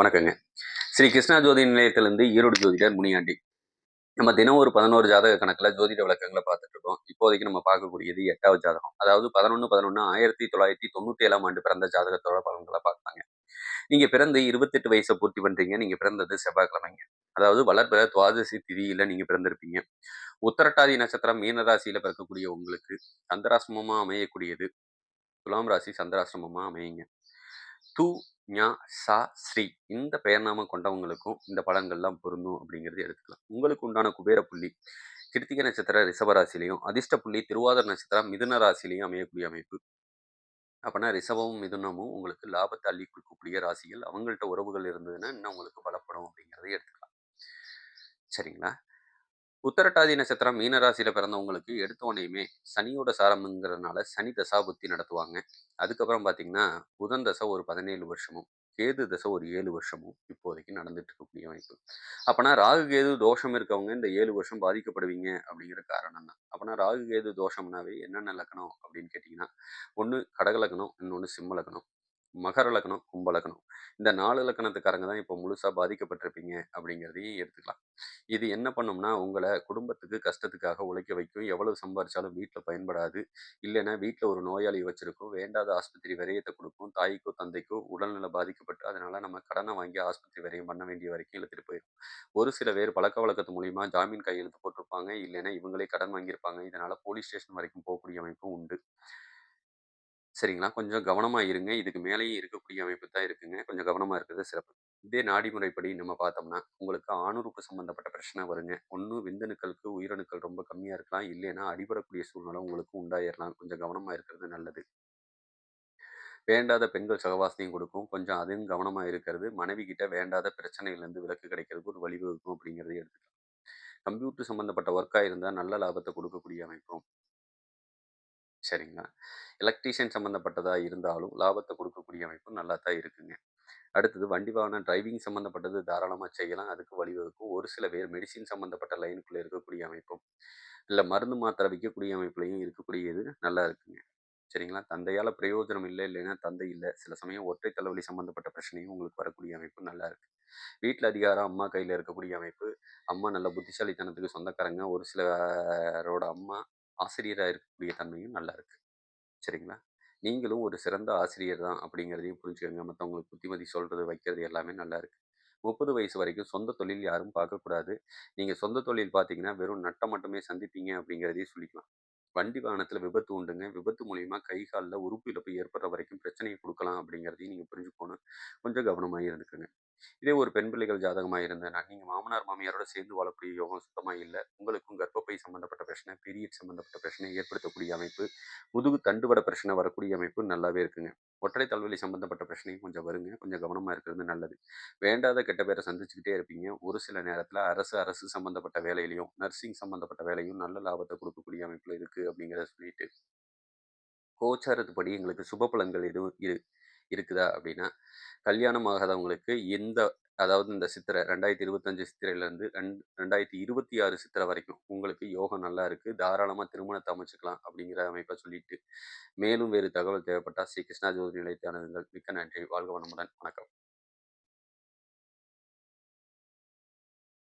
வணக்கங்க. ஸ்ரீ கிருஷ்ணா ஜோதி நிலையத்திலிருந்து ஈரோடு ஜோதிடர் முனியாண்டி. நம்ம தினம் ஒரு பதினோரு ஜாதக கணக்கில் ஜோதிட விளக்கங்களை பார்த்துட்டு இருக்கோம். இப்போதைக்கு நம்ம பார்க்கக்கூடியது எட்டாவது ஜாதகம். அதாவது பதினொன்று பதினொன்று ஆயிரத்தி தொள்ளாயிரத்தி தொண்ணூற்றி ஏழாம் ஆண்டு பிறந்த ஜாதகத்தோட பலன்களை பார்க்கலாங்க. நீங்க பிறந்து இருபத்தெட்டு வயசை பூர்த்தி பண்றீங்க. நீங்க பிறந்தது செவ்வாய்க்கிழமைங்க. அதாவது வளர்பிற துவாதசி திதியில நீங்க பிறந்திருப்பீங்க. உத்தரட்டாதி நட்சத்திரம் மீனராசியில் பிறக்கக்கூடிய உங்களுக்கு சந்திராசிரமமாக அமையக்கூடியது. துலாம் ராசி சந்திராசிரமமாக அமையுங்க. து ஞா சா ஸ்ரீ இந்த பெயர்நாமம் கொண்டவங்களுக்கும் இந்த பலன்கள்லாம் பொருந்தும் அப்படிங்கிறது எடுத்துக்கலாம். உங்களுக்கு உண்டான குபேர புள்ளி கிருத்திக நட்சத்திர ரிஷபராசிலையும் அதிர்ஷ்ட புள்ளி திருவாதிர நட்சத்திரம் மிதுன ராசிலையும் அமையக்கூடிய அமைப்பு. அப்போனா ரிஷபமும் மிதுனமும் உங்களுக்கு லாபத்தை அள்ளி கொடுக்கக்கூடிய ராசிகள். அவங்கள்ட்ட உறவுகள் இருந்ததுன்னா இன்னும் உங்களுக்கு பலப்படும் அப்படிங்கிறத எடுத்துக்கலாம். சரிங்களா? உத்தரட்டாதி நட்சத்திரம் மீனராசியில பிறந்தவங்களுக்கு எடுத்தோடனையுமே சனியோட சாரம்ங்கிறதுனால சனி தசா புத்தி நடத்துவாங்க. அதுக்கப்புறம் பார்த்தீங்கன்னா புதன் தசை ஒரு பதினேழு வருஷமும் கேது தசை ஒரு ஏழு வருஷமும் இப்போதைக்கு நடந்துட்டு இருக்கக்கூடிய வாய்ப்பு அப்போனா ராகு கேது தோஷம் இருக்கவங்க இந்த ஏழு வருஷம் பாதிக்கப்படுவீங்க அப்படிங்கிற காரணம் தான். அப்போனா ராகு கேது தோஷம்னாவே என்னென்ன லக்கணம் அப்படின்னு கேட்டிங்கன்னா ஒன்று கடக லக்கணம் இன்னொன்று சிம்ம லக்கணம். மகர லக்கணம் கும்ப லக்கணம். இந்த நாலு லக்கணத்துக்காரங்க தான் இப்போ முழுசாக பாதிக்கப்பட்டிருப்பீங்க அப்படிங்கிறதையும் எடுத்துக்கலாம். இது என்ன பண்ணோம்னா உங்களை குடும்பத்துக்கு கஷ்டத்துக்காக உழைக்க வைக்கும். எவ்வளவு சம்பாரிச்சாலும் வீட்டில் பயன்படாது. இல்லைன்னா வீட்டில் ஒரு நோயாளி வச்சிருக்கும். வேண்டாத ஆஸ்பத்திரி விரயத்தை கொடுக்கும். தாய்க்கோ தந்தைக்கோ உடல்நிலை பாதிக்கப்பட்டு அதனால நம்ம கடனை வாங்கி ஆஸ்பத்திரி விரயம் பண்ண வேண்டிய வரைக்கும் இழுத்துட்டு போயிடும் ஒரு சில பேர் பழக்க வழக்கத்து மூலியமா ஜாமீன் கையெழுத்து போட்டிருப்பாங்க. இல்லைன்னா இவங்களே கடன் வாங்கியிருப்பாங்க. இதனால போலீஸ் ஸ்டேஷன் வரைக்கும் போகக்கூடிய அமைப்பும் உண்டு. சரிங்களா? கொஞ்சம் கவனமாக இருங்க. இதுக்கு மேலேயும் இருக்கக்கூடிய அமைப்பு தான் இருக்குங்க. கொஞ்சம் கவனமாக இருக்கிறது சிறப்பு. இதே நாடி முறைப்படி நம்ம பார்த்தோம்னா உங்களுக்கு ஆணுறுப்பு சம்மந்தப்பட்ட பிரச்சனை வருங்க. ஒன்று விந்தணுக்களுக்கு உயிரணுக்கள் ரொம்ப கம்மியாக இருக்கலாம். இல்லைன்னா அடிபடக்கூடிய சூழ்நிலை உங்களுக்கு உண்டாயிடலாம் கொஞ்சம் கவனமாக இருக்கிறது நல்லது. வேண்டாத பெண்கள் சகவாசத்தையும் கொடுக்கும். கொஞ்சம் அதுவும் கவனமாக இருக்கிறது. மனைவி கிட்ட வேண்டாத பிரச்சனையிலேருந்து விலக்கு கிடைக்கிறதுக்கு ஒரு வழிவகுக்கும் அப்படிங்கிறதையும் எடுத்துக்கலாம். கம்ப்யூட்டர் சம்மந்தப்பட்ட ஒர்க்காக இருந்தால் நல்ல லாபத்தை கொடுக்கக்கூடிய அமைப்பும். சரிங்களா எலக்ட்ரீஷியன் சம்மந்தப்பட்டதாக இருந்தாலும் லாபத்தை கொடுக்கக்கூடிய அமைப்பு நல்லா தான் இருக்குங்க. அடுத்தது வண்டி வாகன டிரைவிங் சம்மந்தப்பட்டது தாராளமாக செய்யலாம். அதுக்கு வழிவகுக்கும். ஒரு சில பேர் மெடிசின் சம்மந்தப்பட்ட லைனுக்குள்ளே இருக்கக்கூடிய அமைப்பும் இல்லை மருந்து மாத்திரை விற்கக்கூடிய அமைப்புலையும் இருக்கக்கூடியது நல்லா இருக்குங்க. சரிங்களா? தந்தையால் பிரயோஜனம் இல்லை இல்லைன்னா தந்தை இல்லை. சில சமயம் ஒற்றை தலைவலி சம்மந்தப்பட்ட பிரச்சனையும் உங்களுக்கு வரக்கூடிய அமைப்பு நல்லா இருக்கு. வீட்டில் அதிகாரம் அம்மா கையில் இருக்கக்கூடிய அமைப்பு அம்மா நல்ல புத்திசாலித்தனத்துக்கு சொந்தக்காரங்க. ஒரு சிலரோட அம்மா ஆசிரியராக இருக்கக்கூடிய தன்மையும் நல்லா இருக்கு. சரிங்களா? நீங்களும் ஒரு சிறந்த ஆசிரியர் தான் அப்படிங்கிறதையும் புரிஞ்சுக்கோங்க. மற்றவங்களுக்கு புத்திமதி சொல்கிறது வைக்கிறது எல்லாமே நல்லா இருக்கு. முப்பது வயசு வரைக்கும் சொந்த தொழில் யாரும் பார்க்கக்கூடாது. நீங்கள் சொந்த தொழில் பார்த்தீங்கன்னா வெறும் நட்டம் மட்டுமே சந்திப்பீங்க அப்படிங்கிறதையும் சொல்லிக்கலாம். வண்டி வாகனத்தில் விபத்து உண்டுங்க. விபத்து மூலியமா கை காலில் உறுப்பு இழப்பு ஏற்படுற வரைக்கும் பிரச்சனையை கொடுக்கலாம் அப்படிங்கிறதையும் நீங்கள் புரிஞ்சுக்கணும். கொஞ்சம் கவனமாக இருந்துக்குங்க. இதே ஒரு பெண் பிள்ளைகள் ஜாதகமாக இருந்தேன்னா நீங்கள் மாமனார் மாமியாரோட சேர்ந்து வாழக்கூடிய யோகம் சுத்தமாக இல்லை. உங்களுக்கும் கர்ப்பப்பை சம்மந்தப்பட்ட பிரச்சனை பீரியட் சம்மந்தப்பட்ட பிரச்சனை ஏற்படுத்தக்கூடிய அமைப்பு முதுகு தண்டுவட பிரச்சனை வரக்கூடிய அமைப்பு நல்லாவே இருக்குங்க. ஒற்றை தலைவலி சம்மந்தப்பட்ட பிரச்சனையும் கொஞ்சம் வருங்க. கொஞ்சம் கவனமாக இருக்கிறது நல்லது. வேண்டாத கெட்ட பேரை சந்திச்சுக்கிட்டே இருப்பீங்க. ஒரு சில நேரத்தில் அரசு அரசு சம்மந்தப்பட்ட வேலையிலையும் நர்சிங் சம்மந்தப்பட்ட வேலையும் நல்ல லாபத்தை கொடுக்கக்கூடிய அமைப்பில் இருக்குது அப்படிங்கிறத சொல்லிட்டு கோச்சாரத்துப்படி எங்களுக்கு சுப பலன்கள் எதுவும் இரு இருக்குதா அப்படின்னா கல்யாணம் ஆகாதவங்களுக்கு எந்த அதாவது இந்த சித்திரை ரெண்டாயிரத்தி இருபத்தஞ்சு சித்திரையிலேருந்து ரெண்டு ரெண்டாயிரத்தி இருபத்தி ஆறு சித்திரை வரைக்கும் உங்களுக்கு யோகம் நல்லா இருக்குது தாராளமாக திருமணத்தை அமைச்சுக்கலாம் அப்படிங்கிற அமைப்பை சொல்லிட்டு மேலும் வேறு தகவல் தேவைப்பட்டால் ஸ்ரீ கிருஷ்ணா ஜோதி நிலையத்தானதுங்கள் மிக்க நன்றி. வாழ்க வனமுடன் வணக்கம்.